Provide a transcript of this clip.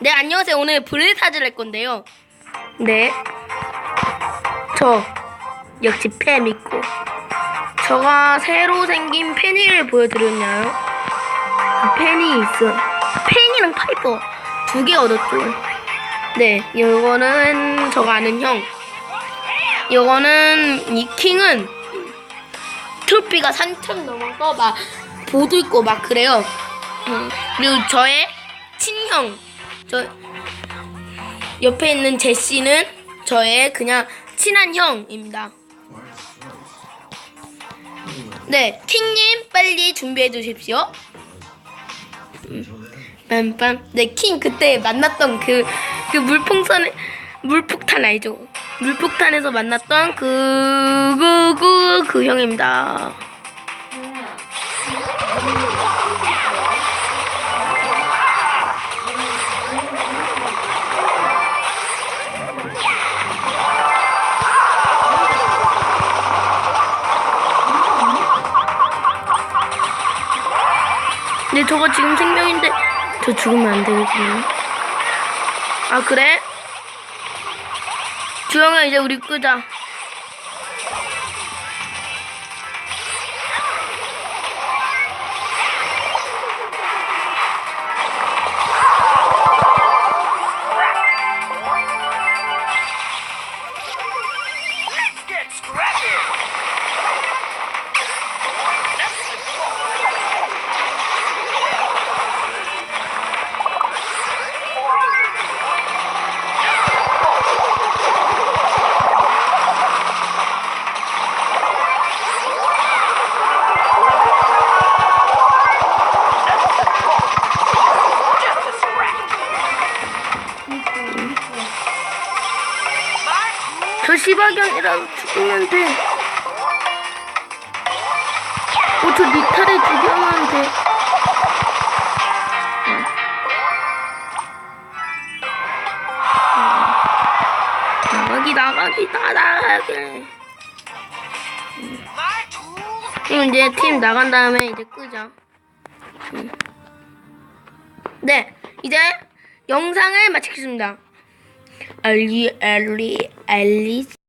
네, 안녕하세요. 오늘 브레사즈를 할 건데요. 네. 저, 역시 팬 있고. 저가 새로 생긴 팬이를 보여드렸나요? 그 팬이 있어. 팬이랑 파이퍼 두 개 얻었죠. 네, 요거는 저가 아는 형. 요거는 이 킹은 트로피가 3천 넘어서 막 보도 있고 막 그래요. 음, 그리고 저의 친형, 저 옆에 있는 제시는 저의 그냥 친한 형입니다. 네, 킹님 빨리 준비해 주십시오. 음, 빰빰. 네, 킹 그때 만났던 그, 그 물풍선, 물폭탄 알죠? 물폭탄에서 만났던 그, 그, 그, 그 형입니다. 근데 저거 지금 생명인데 저 죽으면 안 되거든요. 아 그래? 주영아 이제 우리 끄자. 저 시바견이라도 돼. 어, 저 니탈에 죽여면 돼. 어. 나가기, 나가기, 다 나가기. Tools 그럼 이제 팀 나간 다음에 이제 끄자. 음. 네, 이제 영상을 마치겠습니다. 알리, 알리, 알리.